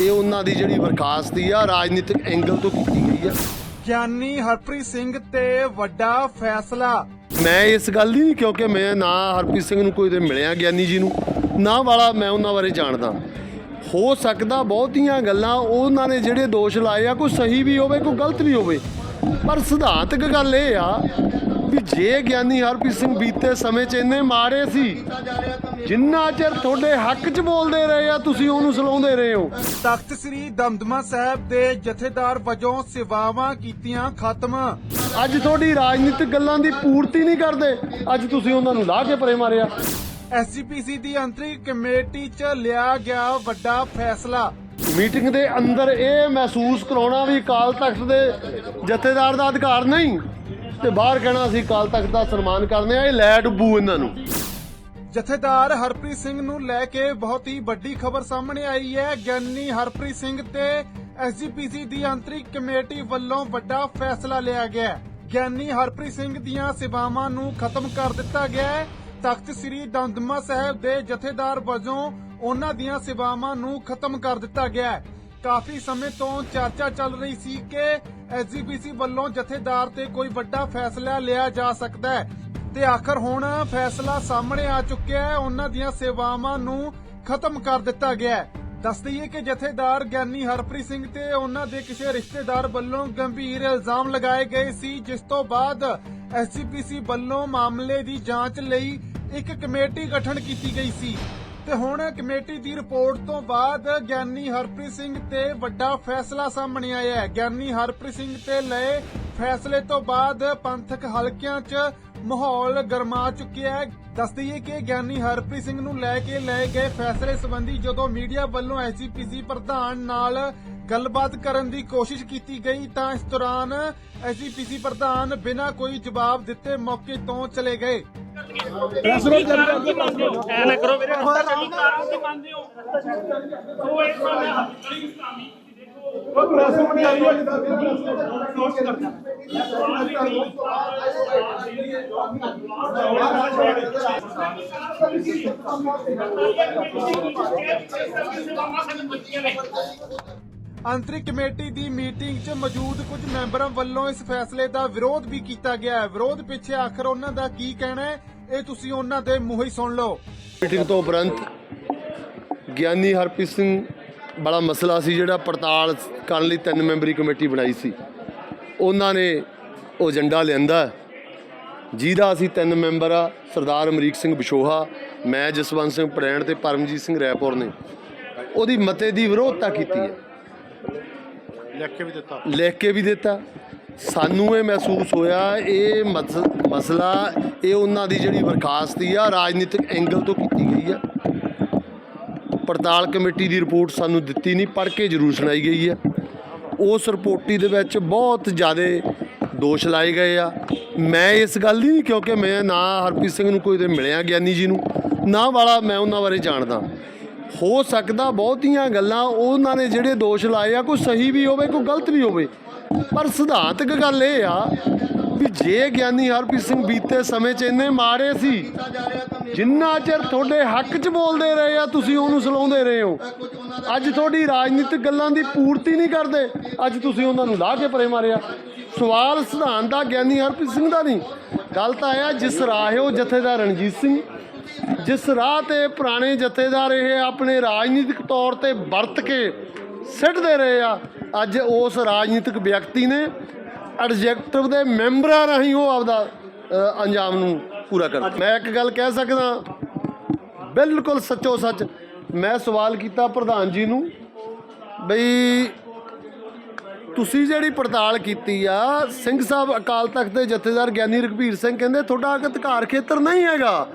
ਇਹ ਉਹਨਾਂ ਦੀ ਜਿਹੜੀ ਬਰਖਾਸਤੀ ਆ ਰਾਜਨੀਤਿਕ ਐਂਗਲ ਤੋਂ ਕੀਤੀ ਗਈ ਆ? ਗਿਆਨੀ ਹਰਪ੍ਰੀਤ ਸਿੰਘ ਤੇ ਵੱਡਾ ਫੈਸਲਾ। ਮੈਂ ਇਸ ਗੱਲ ਦੀ ਨਹੀਂ ਕਿਉਂਕਿ ਮੈਂ ਨਾ ਹਰਪ੍ਰੀਤ ਸਿੰਘ ਨੂੰ ਕੋਈ ਤੇ ਮਿਲਿਆ ਗਿਆਨੀ ਜੀ ਨੂੰ ਨਾ ਵਾਲਾ ਮੈਂ ਉਹਨਾਂ ਬਾਰੇ ਜਾਣਦਾ। ਹੋ ਸਕਦਾ ਬਹੁਤੀਆਂ ਗੱਲਾਂ ਉਹਨਾਂ ਨੇ ਜਿਹੜੇ ਦੋਸ਼ ਲਾਏ ਆ ਕੋਈ ਸਹੀ ਵੀ ਹੋਵੇ ਕੋਈ ਗਲਤ ਵੀ ਹੋਵੇ। ਪਰ ਸਿਧਾਂਤਕ ਗੱਲ ਇਹ ਆ ਵੀ ਜੇ ਗਿਆਨੀ ਹਰਪ੍ਰੀਤ ਸਿੰਘ ਬੀਤੇ ਸਮੇਂ 'ਚ ਇੰਨੇ ਮਾਰੇ ਸੀ ਜਿੰਨਾ ਚਿਰ ਤੁਹਾਡੇ ਹੱਕ 'ਚ ਬੋਲਦੇ ਰਹੇ ਆ ਤੁਸੀਂ ਉਹਨੂੰ ਸਲਾਉਂਦੇ ਰਹੇ ਹੋ। ਤਖਤ ਸ੍ਰੀ ਦਮਦਮਾ ਸਾਹਿਬ ਦੇ ਜਥੇਦਾਰ ਵਜੋਂ ਸੇਵਾਵਾਂ ਕੀਤੀਆਂ ਖਤਮ। ਅੱਜ ਤੁਹਾਡੀ ਰਾਜਨੀਤਿਕ ਗੱਲਾਂ ਦੀ ਪੂਰਤੀ ਨਹੀਂ ਕਰਦੇ ਅੱਜ ਤੁਸੀਂ ਉਹਨਾਂ ਨੂੰ ਲਾਹ ਕੇ ਪਰੇ ਮਾਰਿਆ। ਐਸਜੀਪੀਸੀ ਦੀ ਅੰਤਰਿਮ ਕਮੇਟੀ 'ਚ ਲਿਆ ਗਿਆ ਵੱਡਾ ਫੈਸਲਾ। ਮੀਟਿੰਗ ਦੇ ਅੰਦਰ ਇਹ ਮਹਿਸੂਸ ਕਰਾਉਣਾ ਵੀ ਅਕਾਲ ਤਖਤ ਦੇ ਜਥੇਦਾਰ ਦਾ ਅਧਿਕਾਰ ਨਹੀਂ। ਤੇ ਬਾਹਰ ਕਹਿਣਾ ਅਸੀਂ ਅਕਾਲ ਤਖਤ ਦਾ ਸਨਮਾਨ ਕਰਦੇ ਆ ਇਹ ਲੈ ਡੁੱਬੂ ਇਹਨਾਂ ਨੂੰ। ਜਥੇਦਾਰ ਹਰਪ੍ਰੀਤ ਸਿੰਘ ਨੂੰ ਲੈ ਕੇ ਬਹੁਤ ਹੀ ਵੱਡੀ ਖਬਰ ਸਾਹਮਣੇ ਆਈ ਹੈ। ਗਿਆਨੀ ਹਰਪ੍ਰੀਤ ਸਿੰਘ ਤੇ ਐਸਜੀਪੀਸੀ ਦੀ ਅੰਤਰਿਕ ਕਮੇਟੀ ਵੱਲੋਂ ਵੱਡਾ ਫੈਸਲਾ ਲਿਆ ਗਿਆ ਗਿਆਨੀ ਹਰਪ੍ਰੀਤ ਸਿੰਘ ਦੀਆਂ ਸੇਵਾਵਾਂ ਨੂੰ ਖਤਮ ਕਰ ਦਿੱਤਾ ਗਿਆ ਹੈ। ਤਖਤ ਸ੍ਰੀ ਦਮਦਮਾ ਸਾਹਿਬ ਦੇ ਜਥੇਦਾਰ ਵਜੋਂ ਉਹਨਾਂ ਦੀਆਂ ਸੇਵਾਵਾਂ ਨੂੰ ਖਤਮ ਕਰ ਦਿੱਤਾ ਗਿਆ ਹੈ। ਕਾਫੀ ਸਮੇਂ ਤੋਂ ਚਰਚਾ ਚੱਲ ਰਹੀ ਸੀ ਕਿ ਐਸਜੀਪੀਸੀ ਵੱਲੋਂ ਜਥੇਦਾਰ ਤੇ ਕੋਈ ਵੱਡਾ ਫੈਸਲਾ ਲਿਆ ਜਾ ਸਕਦਾ ਹੈ। ਤੇ ਆਖਰ ਹੁਣ ਫੈਸਲਾ ਸਾਹਮਣੇ ਆ ਚੁੱਕਿਆ ਹੈ। ਉਹਨਾਂ ਦੀਆਂ ਸੇਵਾਵਾਂ ਨੂੰ ਖਤਮ ਕਰ ਦਿੱਤਾ ਗਿਆ ਹੈ। ਦੱਸ ਦਈਏ ਕਿ ਜਥੇਦਾਰ ਗਿਆਨੀ ਹਰਪ੍ਰੀਤ ਸਿੰਘ ਤੇ ਉਹਨਾਂ ਦੇ ਕਿਸੇ ਰਿਸ਼ਤੇਦਾਰ ਵੱਲੋਂ ਗੰਭੀਰ ਇਲਜ਼ਾਮ ਲਗਾਏ ਗਏ ਸੀ, ਜਿਸ ਤੋਂ ਬਾਅਦ ਐਸਜੀਪੀਸੀ ਵੱਲੋਂ ਮਾਮਲੇ ਦੀ ਜਾਂਚ ਲਈ ਇੱਕ ਕਮੇਟੀ ਗਠਨ ਕੀਤੀ ਗਈ ਸੀ। ਤੇ ਹੁਣ ਕਮੇਟੀ ਦੀ ਰਿਪੋਰਟ ਤੋਂ ਬਾਅਦ ਗਿਆਨੀ ਹਰਪ੍ਰੀਤ ਸਿੰਘ ਤੇ ਵੱਡਾ ਫੈਸਲਾ ਸਾਹਮਣੇ ਆਇਆ ਹੈ। ਗਿਆਨੀ ਹਰਪ੍ਰੀਤ ਸਿੰਘ ਤੇ ਲਏ ਫੈਸਲੇ ਤੋਂ ਬਾਅਦ ਪੰਥਕ ਹਲਕਿਆਂ 'ਚ ਮਾਹੌਲ ਗਰਮਾ ਚੁੱਕਿਆ ਹੈ। ਦੱਸ ਦਈਏ ਕਿ ਗਿਆਨੀ ਹਰਪ੍ਰੀਤ ਸਿੰਘ ਨੂੰ ਲੈ ਕੇ ਲਏ ਗਏ ਫੈਸਲੇ ਸੰਬੰਧੀ ਜਦੋਂ ਮੀਡੀਆ ਵੱਲੋਂ ਐਸਜੀਪੀਸੀ ਪ੍ਰਧਾਨ ਨਾਲ ਗੱਲਬਾਤ ਕਰਨ ਦੀ ਕੋਸ਼ਿਸ਼ ਕੀਤੀ ਗਈ ਤਾਂ ਇਸ ਦੌਰਾਨ ਐਸਜੀਪੀਸੀ ਪ੍ਰਧਾਨ ਬਿਨਾਂ ਕੋਈ ਜਵਾਬ ਦਿੱਤੇ ਮੌਕੇ ਤੋਂ ਚਲੇ ਗਏ। ਐ ਨਾ ਕਰੋ ਵੀਰੇ ਕੀ ਮੰਨਦੇ ਹੋ? ਸੋ ਇਹ ਸਾਡਾ ਹੱਥੀ ਇਸਲਾਮੀ ਦੇਖੋ ਅੰਤਰਿਕ ਕਮੇਟੀ ਦੀ ਮੀਟਿੰਗ 'ਚ ਮੌਜੂਦ ਕੁਝ ਮੈਂਬਰਾਂ ਵੱਲੋਂ ਇਸ ਫੈਸਲੇ ਦਾ ਵਿਰੋਧ ਵੀ ਕੀਤਾ ਗਿਆ ਹੈ। ਵਿਰੋਧ ਪਿੱਛੇ ਆਖਰ ਉਹਨਾਂ ਦਾ ਕੀ ਕਹਿਣਾ ਹੈ? ਇਹ ਤੁਸੀਂ ਉਹਨਾਂ ਦੇ ਮੂੰਹੋਂ ਹੀ ਸੁਣ ਲਓ। ਮੀਟਿੰਗ ਤੋਂ ਉਪਰੰਤ ਗਿਆਨੀ ਹਰਪ੍ਰੀਤ ਸਿੰਘ ਬੜਾ ਮਸਲਾ ਸੀ ਜਿਹੜਾ ਪੜਤਾਲ ਕਰਨ ਲਈ ਤਿੰਨ ਮੈਂਬਰੀ ਕਮੇਟੀ ਬਣਾਈ ਸੀ। ਉਹਨਾਂ ਨੇ ਉਹ ਏਜੰਡਾ ਲਿਆਂਦਾ ਜਿਹਦਾ ਅਸੀਂ ਤਿੰਨ ਮੈਂਬਰ ਆ ਸਰਦਾਰ ਅਮਰੀਕ ਸਿੰਘ ਬਿਸ਼ੋਹਾ ਮੈਂ ਜਸਵੰਤ ਸਿੰਘ ਪੜੈਣ ਤੇ ਪਰਮਜੀਤ ਸਿੰਘ ਰੈਪੁਰ ਨੇ। ਉਹਦੀ ਮਤੇ ਦੀ ਵਿਰੋਧਤਾ ਕੀਤੀ ਹੈ। ਲਿਖ ਕੇ ਵੀ ਦਿੱਤਾ। ਲਿਖ ਕੇ ਵੀ ਦਿੱਤਾ। ਸਾਨੂੰ ਇਹ ਮਹਿਸੂਸ ਹੋਇਆ, ਇਹ ਮਸ- ਮਸਲਾ, ਇਹ ਉਹਨਾਂ ਦੀ ਜਿਹੜੀ ਬਰਖਾਸਤ ਹੀ ਆ, ਰਾਜਨੀਤਿਕ ਐਂਗਲ ਤੋਂ ਕੀਤੀ ਗਈ ਆ। ਪੜਤਾਲ ਕਮੇਟੀ ਦੀ ਰਿਪੋਰਟ ਸਾਨੂੰ ਦਿੱਤੀ ਨਹੀਂ ਪੜ੍ਹ ਕੇ ਜ਼ਰੂਰ ਸੁਣਾਈ ਗਈ ਆ। ਉਸ ਰਿਪੋਰਟੀ ਦੇ ਵਿੱਚ ਬਹੁਤ ਜ਼ਿਆਦਾ ਦੋਸ਼ ਲਾਏ ਗਏ ਆ। ਮੈਂ ਇਸ ਗੱਲ ਦੀ ਨਹੀਂ, ਕਿਉਂਕਿ ਮੈਂ ਨਾ ਹਰਪ੍ਰੀਤ ਸਿੰਘ ਨੂੰ ਕੋਈ ਤੇ ਮਿਲਿਆ, ਗਿਆਨੀ ਜੀ ਨੂੰ, ਨਾ ਵਾਲਾ ਮੈਂ ਉਹਨਾਂ ਬਾਰੇ ਜਾਣਦਾ। ਹੋ ਸਕਦਾ ਬਹੁਤੀਆਂ ਗੱਲਾਂ ਉਹਨਾਂ ਨੇ ਜਿਹੜੇ ਦੋਸ਼ ਲਾਏ ਆ, ਕੋਈ ਸਹੀ ਵੀ ਹੋਵੇ, ਕੋਈ ਗਲਤ ਵੀ ਹੋਵੇ ਪਰ ਸਿਧਾਂਤਕ ਗੱਲ ਇਹ ਆ ਵੀ ਜੇ ਗਿਆਨੀ ਹਰਪ੍ਰੀਤ ਸਿੰਘ ਬੀਤੇ ਸਮੇਂ 'ਚ ਇੰਨੇ ਮਾਰੇ ਸੀ, ਜਿੰਨਾ ਚਿਰ ਤੁਹਾਡੇ ਹੱਕ 'ਚ ਬੋਲਦੇ ਰਹੇ ਆ, ਤੁਸੀਂ ਉਹਨੂੰ ਸਲਾਉਂਦੇ ਰਹੇ ਹੋ। ਅੱਜ ਤੁਹਾਡੀ ਰਾਜਨੀਤਿਕ ਗੱਲਾਂ ਦੀ ਪੂਰਤੀ ਨਹੀਂ ਕਰਦੇ, ਅੱਜ ਤੁਸੀਂ ਉਹਨਾਂ ਨੂੰ ਲਾਹ ਕੇ ਪਰੇ ਮਾਰਿਆ। ਸਵਾਲ ਸਿਧਾਂਤ ਦਾ ਗਿਆਨੀ ਹਰਪ੍ਰੀਤ ਸਿੰਘ ਦਾ ਨਹੀਂ। ਗੱਲ ਤਾਂ ਇਹ ਆ, ਜਿਸ ਰਾਹਿਓ ਜਥੇਦਾਰ ਰਣਜੀਤ ਸਿੰਘ। ਜਿਸ ਰਾਹ ਤੇ ਪੁਰਾਣੇ ਜਥੇਦਾਰ ਇਹ ਆਪਣੇ ਰਾਜਨੀਤਿਕ ਤੌਰ ਤੇ ਵਰਤ ਕੇ ਸਿੱਟਦੇ ਰਹੇ ਆ ਅੱਜ ਉਸ ਰਾਜਨੀਤਿਕ ਵਿਅਕਤੀ ਨੇ ਐਡਜੈਕਟਿਵ ਦੇ ਮੈਂਬਰਾਂ ਰਾਹੀਂ ਉਹ ਆਪਦਾ ਅੰਜਾਮ ਨੂੰ ਪੂਰਾ ਕਰ ਮੈਂ ਇੱਕ ਗੱਲ ਕਹਿ ਸਕਦਾ, ਬਿਲਕੁਲ ਸੱਚੋ ਸੱਚ ਮੈਂ ਸਵਾਲ ਕੀਤਾ ਪ੍ਰਧਾਨ ਜੀ ਨੂੰ ਬਈ ਤੁਸੀਂ ਜਿਹੜੀ ਪੜਤਾਲ ਕੀਤੀ ਆ, ਸਿੰਘ ਸਾਹਿਬ ਅਕਾਲ ਤਖਤ ਦੇ ਜਥੇਦਾਰ ਗਿਆਨੀ ਰਘਬੀਰ ਸਿੰਘ ਕਹਿੰਦੇ ਤੁਹਾਡਾ ਅਧਿਕਾਰ ਖੇਤਰ ਨਹੀਂ ਹੈਗਾ।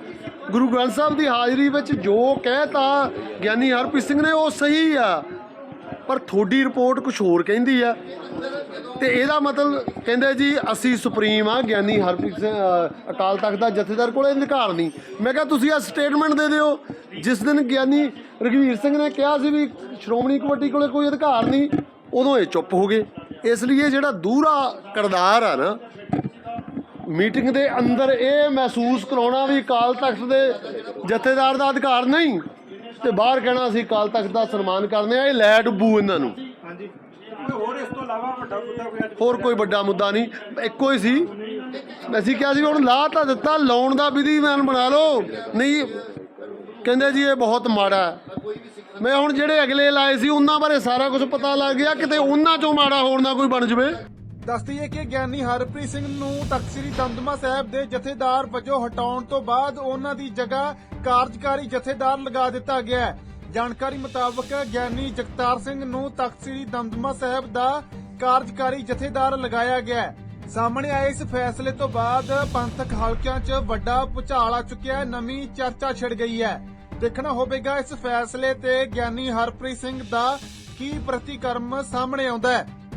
ਗੁਰੂ ਗ੍ਰੰਥ ਸਾਹਿਬ ਦੀ ਹਾਜ਼ਰੀ ਵਿੱਚ ਜੋ ਕਹਿਤਾ ਗਿਆਨੀ ਹਰਪ੍ਰੀਤ ਸਿੰਘ ਨੇ ਉਹ ਸਹੀ ਆ। ਪਰ ਤੁਹਾਡੀ ਰਿਪੋਰਟ ਕੁਝ ਹੋਰ ਕਹਿੰਦੀ ਆ। ਤੇ ਇਹਦਾ ਮਤਲਬ ਕਹਿੰਦੇ ਜੀ, ਅਸੀਂ ਸੁਪਰੀਮ ਆ, ਗਿਆਨੀ ਹਰਪ੍ਰੀਤ ਸਿੰਘ ਅਕਾਲ ਤਖਤ ਦਾ ਜਥੇਦਾਰ ਕੋਲ ਅਧਿਕਾਰ ਨਹੀਂ। ਮੈਂ ਕਿਹਾ, ਤੁਸੀਂ ਆ ਸਟੇਟਮੈਂਟ ਦੇ ਦਿਓ। ਜਿਸ ਦਿਨ ਗਿਆਨੀ ਰਘਵੀਰ ਸਿੰਘ ਨੇ ਕਿਹਾ ਸੀ ਵੀ ਸ਼੍ਰੋਮਣੀ ਕਮੇਟੀ ਕੋਲੇ ਕੋਈ ਅਧਿਕਾਰ ਨਹੀਂ, ਉਦੋਂ ਇਹ ਚੁੱਪ ਹੋ ਗਏ। ਇਸ ਲਈ ਇਹ ਜਿਹੜਾ ਦੂਰਾ ਕਰਦਾਰ ਆ ਨਾ, ਮੀਟਿੰਗ ਦੇ ਅੰਦਰ ਇਹ ਮਹਿਸੂਸ ਕਰਾਉਣਾ ਵੀ ਅਕਾਲ ਤਖਤ ਦੇ ਜਥੇਦਾਰ ਦਾ ਅਧਿਕਾਰ ਨਹੀਂ। ਤੇ ਬਾਹਰ ਕਹਿਣਾ ਅਸੀਂ ਕਾਲ ਤਖਤ ਦਾ ਸਨਮਾਨ ਕਰਦੇ ਆ ਇਹ ਲੈ ਡੁੱਬੂ ਇਹਨਾਂ ਨੂੰ। ਹਾਂਜੀ। ਹੋਰ ਇਸ ਤੋਂ ਇਲਾਵਾ ਵੱਡਾ ਮੁੱਦਾ ਕੋਈ ਅੱਜ ਹੋਰ ਕੋਈ ਵੱਡਾ ਮੁੱਦਾ ਨਹੀਂ ਇੱਕੋ ਹੀ ਸੀ। ਅਸੀਂ ਕਿਹਾ ਸੀ ਹੁਣ ਲਾ ਤਾਂ ਦਿੱਤਾ ਲਾਉਣ ਦਾ ਵਿਧੀਮਾਨ ਬਣਾ ਲਓ। ਨਹੀਂ ਕਹਿੰਦੇ ਜੀ ਇਹ ਬਹੁਤ ਮਾੜਾ ਮੈਂ ਹੁਣ ਜਿਹੜੇ ਅਗਲੇ ਲਾਏ ਸੀ ਉਹਨਾਂ ਬਾਰੇ ਸਾਰਾ ਕੁਝ ਪਤਾ ਲੱਗ ਗਿਆ ਕਿਤੇ ਉਹਨਾਂ ਚੋਂ ਮਾੜਾ ਹੋਰ ਨਾ ਕੋਈ ਬਣ ਜਵੇ। ਦੱਸਦੀ ਹੈ ਕਿ ਗਿਆਨੀ ਹਰਪ੍ਰੀਤ ਸਿੰਘ ਨੂੰ ਤਖਤ ਸ੍ਰੀ ਦਮਦਮਾ ਸਾਹਿਬ ਦੇ ਜਥੇਦਾਰ ਵਜੋਂ ਹਟਾਉਣ ਤੋਂ ਬਾਅਦ ਉਹਨਾਂ ਦੀ ਜਗ੍ਹਾ ਕਾਰਜਕਾਰੀ ਜਥੇਦਾਰ ਲਗਾ ਦਿੱਤਾ ਗਿਆ ਹੈ। ਜਾਣਕਾਰੀ ਮੁਤਾਬਕ ਗਿਆਨੀ ਜਗਤਾਰ ਸਿੰਘ ਨੂੰ ਤਖਤ ਸ੍ਰੀ ਦਮਦਮਾ ਸਾਹਿਬ ਦਾ ਕਾਰਜਕਾਰੀ ਜਥੇਦਾਰ ਲਗਾਇਆ ਗਿਆ ਹੈ। ਸਾਹਮਣੇ ਆਏ ਇਸ ਫੈਸਲੇ ਤੋਂ ਬਾਅਦ ਪੰਥਕ ਹਲਕਿਆਂ 'ਚ ਵੱਡਾ ਭੁਚਾਲ ਆ ਚੁੱਕਿਆ ਹੈ, ਨਵੀਂ ਚਰਚਾ ਛਿੜ ਗਈ ਹੈ। ਦੇਖਣਾ ਹੋਵੇਗਾ ਇਸ ਫੈਸਲੇ ਤੇ ਗਿਆਨੀ ਹਰਪ੍ਰੀਤ ਸਿੰਘ ਦਾ ਕੀ ਪ੍ਰਤੀਕਰਮ ਸਾਹਮਣੇ ਆਉਂਦਾ ਹੈ।